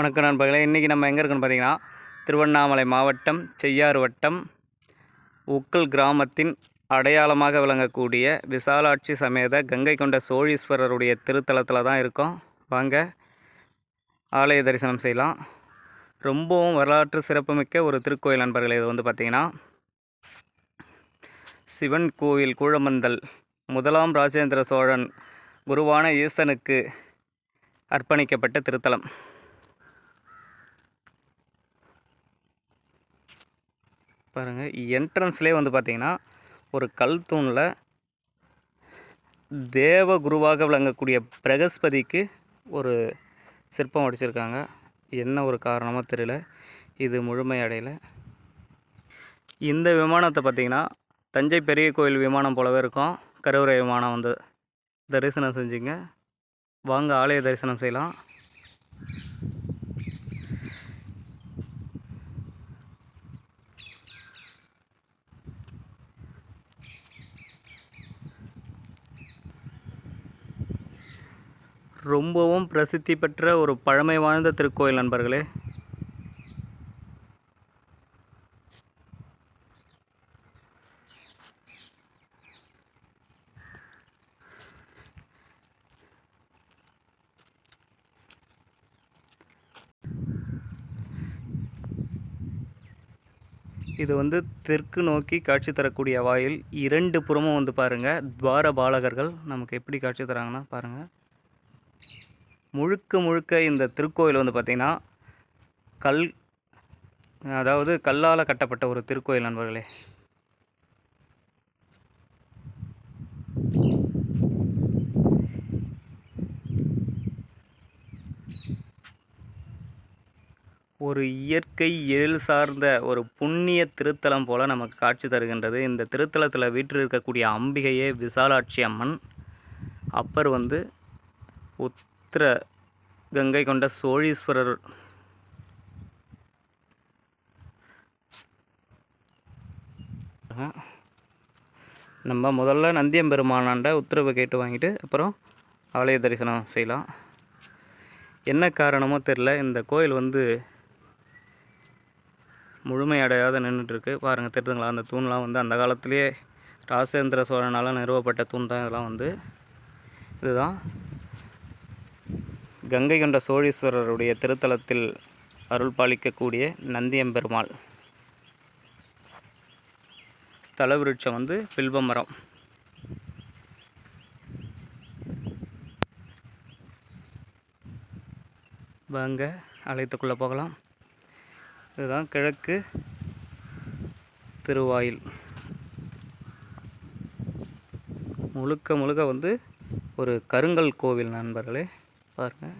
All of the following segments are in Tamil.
வணக்கம் நண்பர்களே இன்றைக்கி நம்ம எங்கே இருக்குன்னு பார்த்தீங்கன்னா திருவண்ணாமலை மாவட்டம் செய்யாறு வட்டம் உக்கல் கிராமத்தின் அடையாளமாக விளங்கக்கூடிய விசாலாட்சி சமேத கங்கை கொண்ட சோழீஸ்வரருடைய திருத்தலத்தில் தான் இருக்கோம். வாங்க ஆலய தரிசனம் செய்யலாம். ரொம்பவும் வரலாற்று சிறப்புமிக்க ஒரு திருக்கோயில் நண்பர்களே இது வந்து பார்த்திங்கன்னா சிவன் கோவில் கூழமந்தல் முதலாம் ராஜேந்திர சோழன் குருவான ஈசனுக்கு அர்ப்பணிக்கப்பட்ட திருத்தலம். பாருங்கள் என்ட்ரன்ஸ்லேயே வந்து பார்த்தீங்கன்னா ஒரு கல் தூணில் தேவ குருவாக விளங்கக்கூடிய பிரகஸ்பதிக்கு ஒரு சிற்பம் அடிச்சிருக்காங்க என்ன ஒரு காரணமோ தெரியல. இது முழுமை இந்த விமானத்தை பார்த்தீங்கன்னா தஞ்சை பெரிய கோயில் விமானம் போலவே இருக்கும். கருவறை விமானம் வந்து தரிசனம் செஞ்சுங்க. வாங்க ஆலய தரிசனம் செய்யலாம். ரொம்பவும் பிரசித்தி பெற்ற ஒரு பழமை வாழ்ந்த திருக்கோயில் நண்பர்களே. இது வந்து தெற்கு நோக்கி காட்சி தரக்கூடிய வாயில் இரண்டு புறமும் வந்து பாருங்கள் துவார பாலகர்கள் நமக்கு எப்படி காட்சி தராங்கன்னா பாருங்கள் முழுக்க முழுக்க இந்த திருக்கோயில் வந்து பார்த்திங்கன்னா கல் அதாவது கல்லால் கட்டப்பட்ட ஒரு திருக்கோயில் நண்பர்களே. ஒரு இயற்கை எழில் சார்ந்த ஒரு புண்ணிய திருத்தலம் போல நமக்கு காட்சி தருகின்றது. இந்த திருத்தலத்தில் வீற்றில் இருக்கக்கூடிய அம்பிகையே விசாலாட்சி அம்மன். அப்பர் வந்து பவித்திர கங்கை கொண்ட சோழீஸ்வரர். நம்ம முதல்ல நந்தியம்பெருமானாண்ட உத்தரவு கேட்டு வாங்கிட்டு அப்புறம் ஆலய தரிசனம் செய்யலாம். என்ன காரணமோ தெரில இந்த கோயில் வந்து முழுமையடையாத நின்றுட்டுருக்கு பாருங்கள் தெரியுதுங்களா? அந்த தூண்லாம் வந்து அந்த காலத்திலேயே ராசேந்திர சோழனால் நிறுவப்பட்ட தூண் தான் இதெல்லாம் வந்து. இதுதான். கங்கை கொண்ட சோழீஸ்வரருடைய திருத்தலத்தில் அருள் பாலிக்கக்கூடிய நந்தியம்பெருமாள். ஸ்தல விருட்சம் வந்து பில்வ மரம் வாங்க ஆலயத்துக்குள்ளே போகலாம். இதுதான் கிழக்கு திருவாயில். முழுக்க முழுக்க வந்து ஒரு கருங்கல் கோவில் நண்பர்களே. பாருங்கள்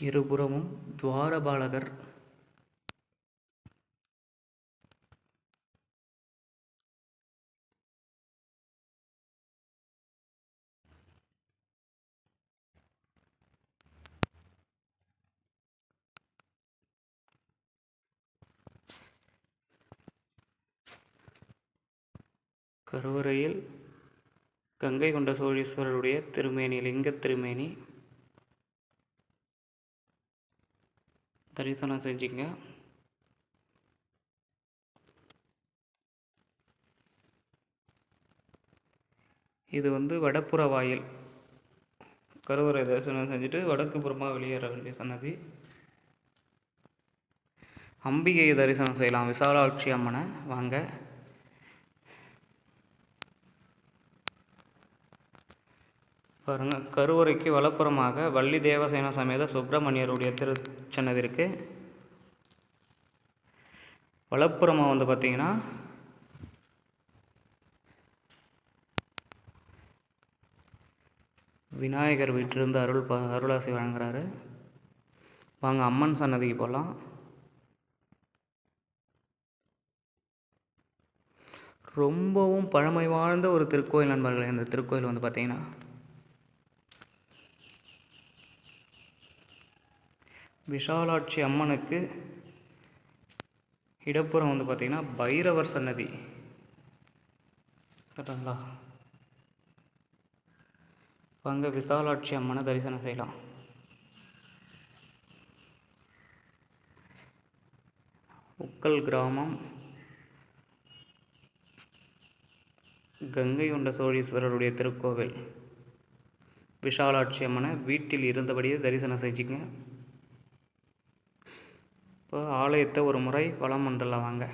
இருபுறமும் துவாரபாலகர். கருவறையில் கங்கை கொண்ட சோழீஸ்வரருடைய திருமேனி லிங்க திருமேனி தரிசனம் செஞ்சுங்க இது வந்து வடப்புற வாயில். கருவறை தரிசனம் செஞ்சுட்டு வடக்கு புறமாக வெளியேற வேண்டிய சன்னதி. அம்பிகையை தரிசனம் செய்யலாம். விசாலாட்சி அம்மனை. வாங்க. பாருங்க கருவறைக்கு வலப்புறமாக வள்ளி தேவசேன சமேத சுப்பிரமணியருடைய திருச்சன்னதி இருக்கு வலப்புறமாக வந்து பார்த்தீங்கன்னா விநாயகர் வீட்டிலிருந்து அருள் ப அருளாசி வழங்குறாரு. வாங்க அம்மன் சன்னதிக்கு போகலாம் ரொம்பவும் பழமை வாழ்ந்த ஒரு திருக்கோயில் நண்பர்களே இந்த திருக்கோயில் வந்து பார்த்தீங்கன்னா விஷாலாட்சி அம்மனுக்கு இடப்புறம் வந்து பார்த்திங்கன்னா பைரவர் சன்னதி. கரெக்டுங்களா? அங்கே விசாலாட்சி அம்மனை தரிசனம் செய்யலாம். உக்கல் கிராமம். கங்கை கொண்ட சோழீஸ்வரருடைய திருக்கோவில். விஷாலாட்சி அம்மனை வீட்டில் இருந்தபடியே தரிசனம் செஞ்சுங்க இப்போ ஆலயத்தை ஒரு முறை வளம் வந்துடலாம் வாங்க.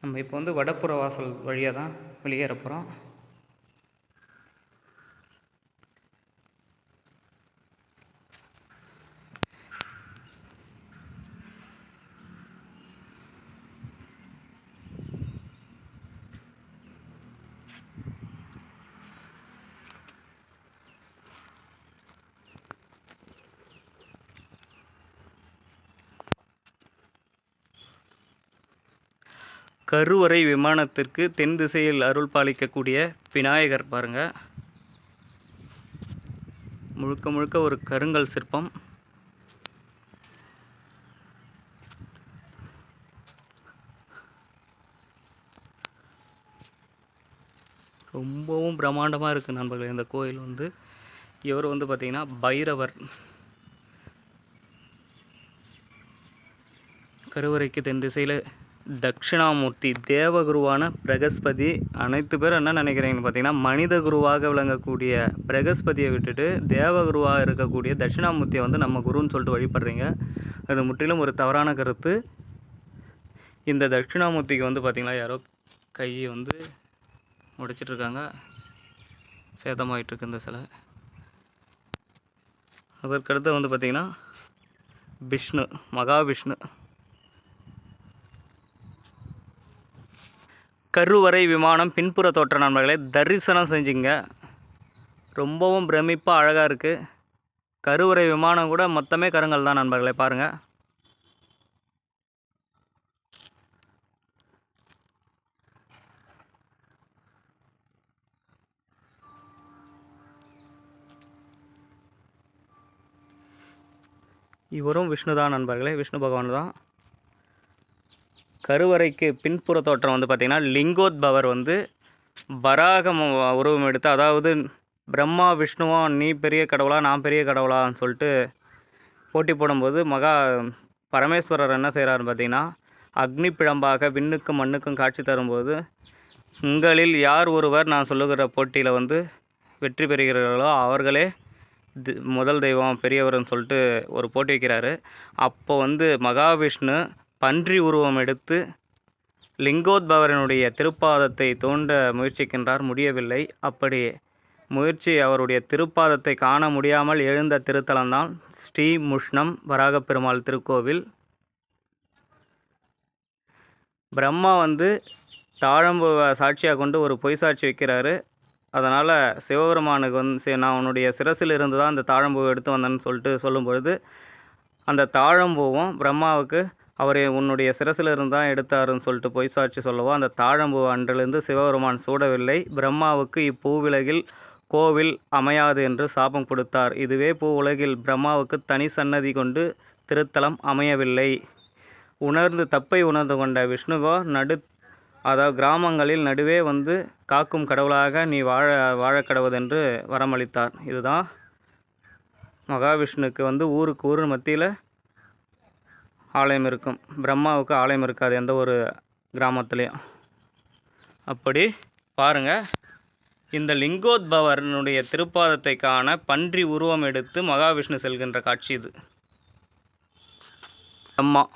நம்ம இப்போ வந்து வடப்புற வாசல் வழியாக தான் வெளியேற போகிறோம் கருவறை விமானத்திற்கு தென் திசையில் அருள் பாலிக்கக்கூடிய விநாயகர் பாருங்க. முழுக்க முழுக்க ஒரு கருங்கல் சிற்பம். ரொம்பவும் பிரம்மாண்டமாக இருக்குது நண்பர்களே இந்த கோயில் வந்து. இவர் வந்து பார்த்திங்கன்னா பைரவர். கருவறைக்கு தென் திசையில் தட்சிணாமூர்த்தி தேவகுருவான பிரகஸ்பதி அனைத்து பேர் என்ன நினைக்கிறீங்கன்னு பார்த்தீங்கன்னா மனித குருவாக விளங்கக்கூடிய பிரகஸ்பதியை விட்டுட்டு தேவகுருவாக இருக்கக்கூடிய தட்சிணாமூர்த்தியை வந்து நம்ம குருன்னு சொல்லிட்டு வழிபடுறீங்க. அது முற்றிலும் ஒரு தவறான கருத்து. இந்த தட்சிணாமூர்த்திக்கு வந்து பார்த்திங்கன்னா யாரோ கையை வந்து உடைச்சிட்ருக்காங்க சேதமாகிட்டுருக்கு இந்த சிலை. அதற்கடுத்து வந்து பார்த்திங்கன்னா விஷ்ணு மகாவிஷ்ணு. கருவறை விமானம் பின்புற தோற்ற நண்பர்களே தரிசனம் செஞ்சுங்க. ரொம்பவும் பிரமிப்பாக அழகாக இருக்குது கருவறை விமானம் கூட மொத்தமே கருங்கல் தான் நண்பர்களே பாருங்கள் இவரும் விஷ்ணு தான் நண்பர்களே விஷ்ணு பகவான் தான். கருவறைக்கு பின்புற தோற்றம் வந்து பார்த்திங்கன்னா லிங்கோத்பவர் வந்து வராகம் உருவம் எடுத்து அதாவது பிரம்மா விஷ்ணுவா நீ பெரிய கடவுளா நான் பெரிய கடவுளான்னு சொல்லிட்டு போட்டி போடும்போது மகா பரமேஸ்வரர் என்ன செய்கிறாருன்னு பார்த்தீங்கன்னா அக்னி பிழம்பாக விண்ணுக்கும் மண்ணுக்கும் காட்சி தரும்போது உங்களில் யார் ஒருவர் நான் சொல்லுகிற போட்டியில் வந்து வெற்றி பெறுகிறார்களோ அவர்களே தி- முதல் தெய்வம் பெரியவர்னு சொல்லிட்டு ஒரு போட்டி வைக்கிறாரு. அப்போ வந்து மகாவிஷ்ணு பன்றி உருவம் எடுத்து லிங்கோத்பவரனுடைய திருப்பாதத்தை தோண்ட முயற்சிக்கின்றார். முடியவில்லை. அப்படி முயற்சி அவருடைய திருப்பாதத்தை காண முடியாமல் எழுந்த திருத்தலம்தான் ஸ்ரீ முஷ்ணம் வராக பெருமாள் திருக்கோவில். பிரம்மா வந்து தாழம்புவை சாட்சியாக கொண்டு ஒரு பொய் சாட்சி வைக்கிறாரு. அதனால் சிவபெருமானுக்கு வந்து நான் உன்னுடைய சிரசில் இருந்து தான் அந்த தாழம்பூவை எடுத்து வந்தேன்னு சொல்லிட்டு சொல்லும்பொழுது அந்த தாழம்பூவும் பிரம்மாவுக்கு அவர் உன்னுடைய சிரசில் தான் எடுத்தாருன்னு சொல்லிட்டு பொய் சாட்சி சொல்லவோ அந்த தாழம்பூ அன்றிலிருந்து சிவபெருமான் சூடவில்லை. பிரம்மாவுக்கு இப்பூவிலகில் கோவில் அமையாது என்று சாபம் கொடுத்தார். இதுவே பூ உலகில் பிரம்மாவுக்கு தனி சன்னதி கொண்டு திருத்தலம் அமையவில்லை. உணர்ந்து தப்பை உணர்ந்து கொண்ட விஷ்ணுவோ நடு அதாவது கிராமங்களில் நடுவே வந்து காக்கும் கடவுளாக நீ வாழ வாழ கடவுதென்று வரமளித்தார். இதுதான் மகாவிஷ்ணுக்கு வந்து ஊருக்கு ஊர் மத்தியில் ஆலயம் இருக்கும். பிரம்மாவுக்கு ஆலயம் இருக்காது எந்த ஒரு கிராமத்துலேயும். அப்படி பாருங்கள் இந்த லிங்கோத்பவரனுடைய திருப்பாதத்தை காண பன்றி உருவம் எடுத்து மகாவிஷ்ணு செல்கின்ற காட்சி இது. அம்மா.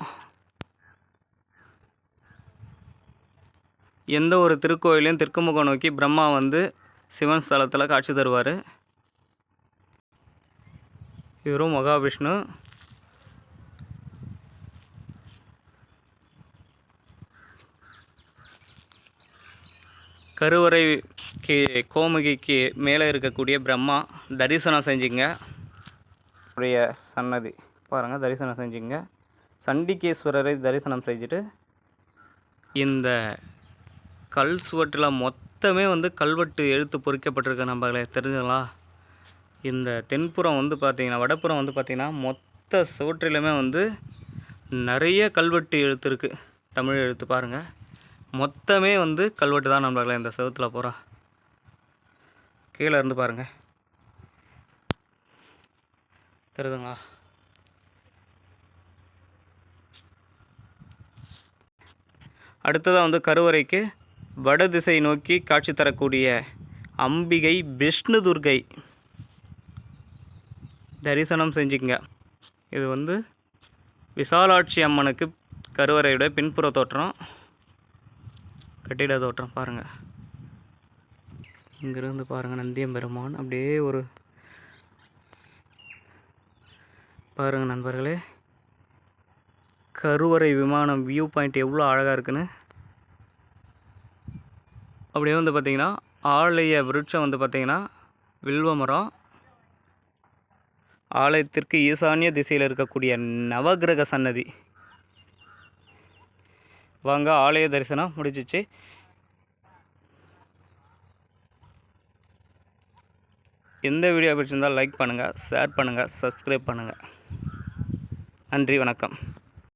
எந்த ஒரு திருக்கோயிலையும் தெற்குமுகம் நோக்கி பிரம்மா வந்து சிவன் ஸ்தலத்தில் காட்சி தருவார். இவரும் மகாவிஷ்ணு. கருவறைக்கு கோமுகிக்கு மேலே இருக்கக்கூடிய பிரம்மா தரிசனம் செஞ்சுங்க. உடைய சன்னதி. பாருங்கள் தரிசனம் செஞ்சுங்க. சண்டிகேஸ்வரரை தரிசனம் செஞ்சுட்டு இந்த கல் சுவற்றில் மொத்தமே வந்து கல்வெட்டு எழுத்து பொறிக்கப்பட்டிருக்க நம்பளே தெரிஞ்சுங்களா இந்த தென்புறம் வந்து பார்த்திங்கன்னா வடப்புறம் வந்து பார்த்திங்கன்னா மொத்த சுவற்றிலுமே வந்து நிறைய கல்வெட்டு எழுத்து இருக்குது தமிழ் எழுத்து பாருங்கள் மொத்தமே வந்து கல்வெட்டு தான் நம்பளே இந்த செவத்தில் பூரா கீழே இருந்து பாருங்கள் தெரியுதுங்களா? அடுத்ததாக வந்து கருவறைக்கு வடதிசை நோக்கி காட்சி தரக்கூடிய அம்பிகை விஷ்ணு துர்கை. தரிசனம் செஞ்சுக்கங்க. இது வந்து விசாலாட்சி அம்மனுக்கு கருவறையோட பின்புற தோற்றம். கட்டிட தோற்றம் பாருங்கள் இங்கேருந்து பாருங்கள் நந்தியம்பெருமான். அப்படியே ஒரு பாருங்கள் நண்பர்களே. கருவறை விமானம் வியூ பாயிண்ட் எவ்வளோ அழகாக இருக்குன்னு. அப்படியே வந்து பார்த்திங்கன்னா ஆலய விருட்சம் வந்து பார்த்திங்கன்னா வில்வ மரம் ஆலயத்திற்கு ஈசானிய திசையில் இருக்கக்கூடிய நவகிரக சன்னதி. வாங்க ஆலய தரிசனம் முடிஞ்சிச்சு. எந்த வீடியோ பிடிச்சிருந்தால் லைக் பண்ணுங்கள் ஷேர் பண்ணுங்கள் சப்ஸ்கிரைப் பண்ணுங்கள் நன்றி வணக்கம்.